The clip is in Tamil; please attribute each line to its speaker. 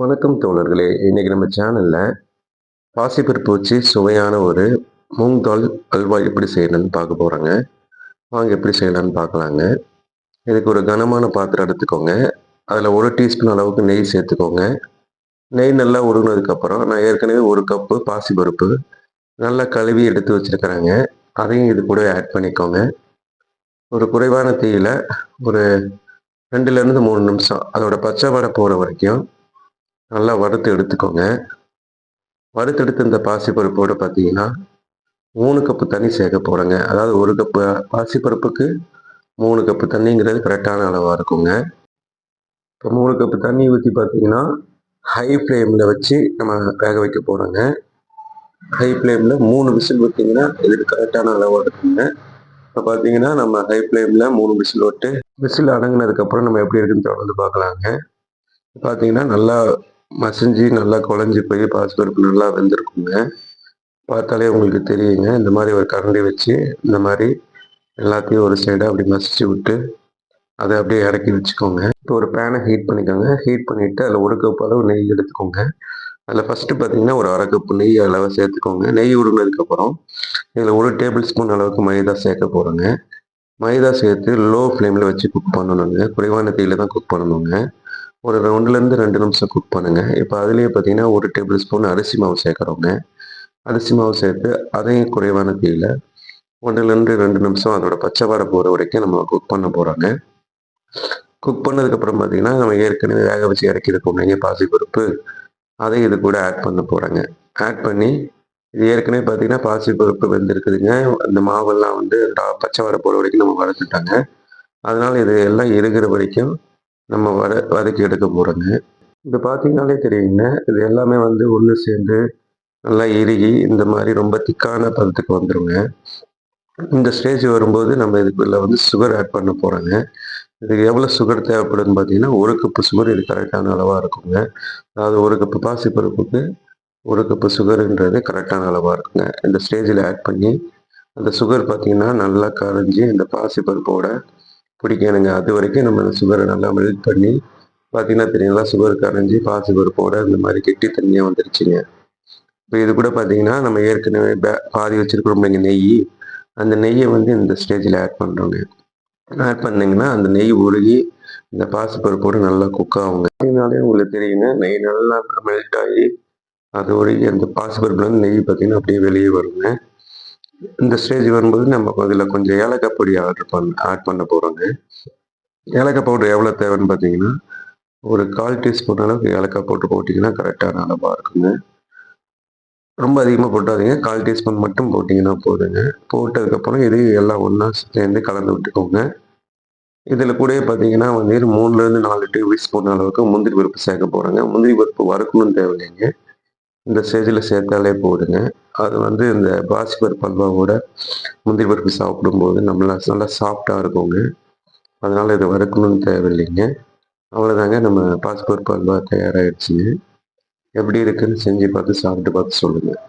Speaker 1: வணக்கம் தோழர்களே. இன்னைக்கு நம்ம சேனல்ல பாசிப்பருப்பு வச்சு சுவையான ஒரு மூங் தால் அல்வா எப்படி செய்யணும்னு பார்க்க போகிறாங்க வாங்க எப்படி செய்யலாம்னு பார்க்கலாங்க. இதுக்கு ஒரு கனமான பாத்திரம் எடுத்துக்கோங்க. அதில் ஒரு டீஸ்பூன் அளவுக்கு நெய் சேர்த்துக்கோங்க. நெய் நல்லா உருகினதுக்கப்புறம் நான் ஏற்கனவே ஒரு கப்பு பாசிப்பருப்பு நல்லா கழுவி எடுத்து வச்சிருக்கிறேங்க. அதையும் இது கூட ஆட் பண்ணிக்கோங்க. ஒரு குறைவான தீயில ஒரு ரெண்டுலேருந்து மூணு நிமிஷம். அதோட பச்சை வடை போகிற வரைக்கும் நல்லா வறுத்து எடுத்துக்கோங்க. வறுத்து எடுத்து இந்த பாசிப்பருப்போடு பார்த்தீங்கன்னா மூணு கப்பு தண்ணி சேர்க்க போகிறேங்க அதாவது ஒரு கப்பு பாசிப்பருப்புக்கு மூணு கப்பு தண்ணிங்கிறது கரெக்டான அளவாக இருக்குங்க. இப்போ மூணு கப்பு தண்ணி ஊற்றி பார்த்தீங்கன்னா ஹை ஃப்ளேமில் வச்சு நம்ம வேக வைக்க போகிறோங்க ஹை ஃப்ளேமில் மூணு விசில் விட்டிங்கன்னா இதுக்கு கரெக்டான அளவாக இருக்குங்க. இப்போ பார்த்தீங்கன்னா நம்ம ஹை ஃப்ளேமில் மூணு விசில் விட்டு விசில் அடங்கினதுக்கப்புறம் நம்ம எப்படி இருக்குன்னு தொடர்ந்து பார்க்கலாங்க. பார்த்தீங்கன்னா நல்லா மசிஞ்சு நல்லா குழஞ்சி போய் பாசிப்பருப்பு நல்லா வெந்திருக்குங்க. பார்த்தாலே உங்களுக்கு தெரியுங்க. இந்த மாதிரி ஒரு கரண்டி வச்சு இந்த மாதிரி எல்லாத்தையும் ஒரு சைடாக அப்படி மசிச்சு விட்டு அதை அப்படியே இறக்கி வச்சுக்கோங்க. இப்போ ஒரு பேனை ஹீட் பண்ணிக்கோங்க. ஹீட் பண்ணிவிட்டு அதில் ஒரு கப் அளவு நெய் எடுத்துக்கோங்க. அதில் ஃபஸ்ட்டு பார்த்தீங்கன்னா ஒரு அரை கப்பு நெய் அளவு சேர்த்துக்கோங்க. நெய் உருகினதுக்கப்புறம் இதில் ஒரு டேபிள் ஸ்பூன் அளவுக்கு மைதா சேர்க்க போகிறோங்க மைதா சேர்த்து லோ ஃப்ளேமில் வச்சு குக் பண்ணணுங்க. குறைவான தீயில தான் குக் பண்ணணுங்க. ஒரு ரெண்டுலேருந்து ரெண்டு நிமிஷம் குக் பண்ணுங்கள் இப்போ அதுலேயே பார்த்தீங்கன்னா ஒரு டேபிள் ஸ்பூன் அரிசி மாவு சேர்க்குறோங்க. அரிசி மாவு சேர்த்து அதையும் குறைவான தீயில் ஒன்றுலேருந்து ரெண்டு நிமிஷம் அதோட பச்சை வாடை போகிற வரைக்கும் நம்ம குக் பண்ண போகிறோங்க குக் பண்ணதுக்கப்புறம் பார்த்தீங்கன்னா நம்ம ஏற்கனவே வேக வச்சு இறக்கிருக்கோம் நீங்கள் பாசிப்பருப்பு அதை இது கூட ஆட் பண்ண போகிறாங்க ஆட் பண்ணி இது ஏற்கனவே பார்த்தீங்கன்னா பாசிப்பருப்பு வெந்திருக்குதுங்க. அந்த மாவெல்லாம் வந்து பச்சை வடை போகிற வரைக்கும் நம்ம வளர்த்துட்டாங்க அதனால் இது எல்லாம் இருக்கிற வரைக்கும் நம்ம வர வதக்கி எடுக்க போகிறோங்க இது பார்த்தீங்கனாலே தெரியுங்க. இது எல்லாமே வந்து ஒன்று சேர்ந்து நல்லா இறுகி இந்த மாதிரி ரொம்ப திக்கான பதத்துக்கு வந்துடுங்க இந்த ஸ்டேஜ் வரும்போது நம்ம இதுக்குள்ள வந்து சுகர் ஆட் பண்ண போகிறோங்க இதுக்கு எவ்வளோ சுகர் தேவைப்படுதுன்னு பார்த்தீங்கன்னா ஒரு கப்பு சுகர் இது கரெக்டான அளவாக இருக்குங்க. அதாவது ஒரு கப்பு பாசிப்பருப்புக்கு ஒரு கப்பு சுகருன்றது கரெக்டான அளவாக இருக்குங்க. இந்த ஸ்டேஜில் ஆட் பண்ணி அந்த சுகர் பார்த்தீங்கன்னா நல்லா கரைஞ்சி இந்த பாசிப்பருப்போட பிடிக்கணுங்க அது வரைக்கும் நம்ம சுகரை நல்லா மெல்ட் பண்ணி பார்த்தீங்கன்னா தெரியுங்களா சுகர் கரைஞ்சி பாசிப்பருப்போட இந்த மாதிரி கெட்டி தண்ணியாக வந்துருச்சுங்க. இப்போ இது கூட பார்த்தீங்கன்னா நம்ம ஏற்கனவே பாதி வச்சுருக்கிறோம் இல்லைங்க நெய். அந்த நெய்யை வந்து இந்த ஸ்டேஜில் ஆட் பண்ணுறோங்க ஆட் பண்ணிங்கன்னா அந்த நெய் உருகி இந்த பாசிப்பருப்போடு நல்லா குக் ஆகுங்க. இதனாலே உங்களுக்கு தெரியுங்க நெய் நல்லா மெல்ட் ஆகி அது உருகி அந்த பாசிப்பருப்புலேருந்து நெய் பார்த்தீங்கன்னா அப்படியே வெளியே வருங்க. இந்த ஸ்டேஜ் வரும்போது நம்ம அதில் கொஞ்சம் ஏலக்காய் பொடி ஆர்டர் பண்ண ஆட் பண்ண போகிறோங்க ஏலக்காய் பவுடர் எவ்வளோ தேவைன்னு பார்த்தீங்கன்னா ஒரு கால் டீஸ்பூன் அளவுக்கு ஏலக்காய் போட்டு போட்டிங்கன்னா கரெக்டான அளவாக இருக்குங்க ரொம்ப அதிகமாக போட்டாதீங்க. கால் டீஸ்பூன் மட்டும் போட்டிங்கன்னா போதுங்க. போட்டதுக்கப்புறம் இதையும் எல்லாம் ஒன்றா சேர்ந்து கலந்து விட்டுக்கோங்க. இதில் கூட பார்த்தீங்கன்னா வந்து மூணுலேருந்து நாலு டேபிள் ஸ்பூன் அளவுக்கு முந்திரி பருப்பு சேர்க்க போகிறாங்க முந்திரி பருப்பு வறுக்கணும்னு தேவையில்லைங்க. இந்த ஸ்டேஜில் சேர்த்தாலே போதுங்க. அது வந்து இந்த பாசிப்பருப்பு அல்வாவோட முந்திரி பருப்பு சாப்பிடும்போது நம்மள நல்லா சாஃப்டாக இருக்குங்க. அதனால் இதை வறுக்கணும்னு தேவையில்லைங்க. அவ்வளோதாங்க நம்ம பாசிப்பருப்பு அல்வா தயாராகிடுச்சுங்க எப்படி இருக்குன்னு செஞ்சு பார்த்து சாப்பிட்டு பார்த்து சொல்லுங்கள்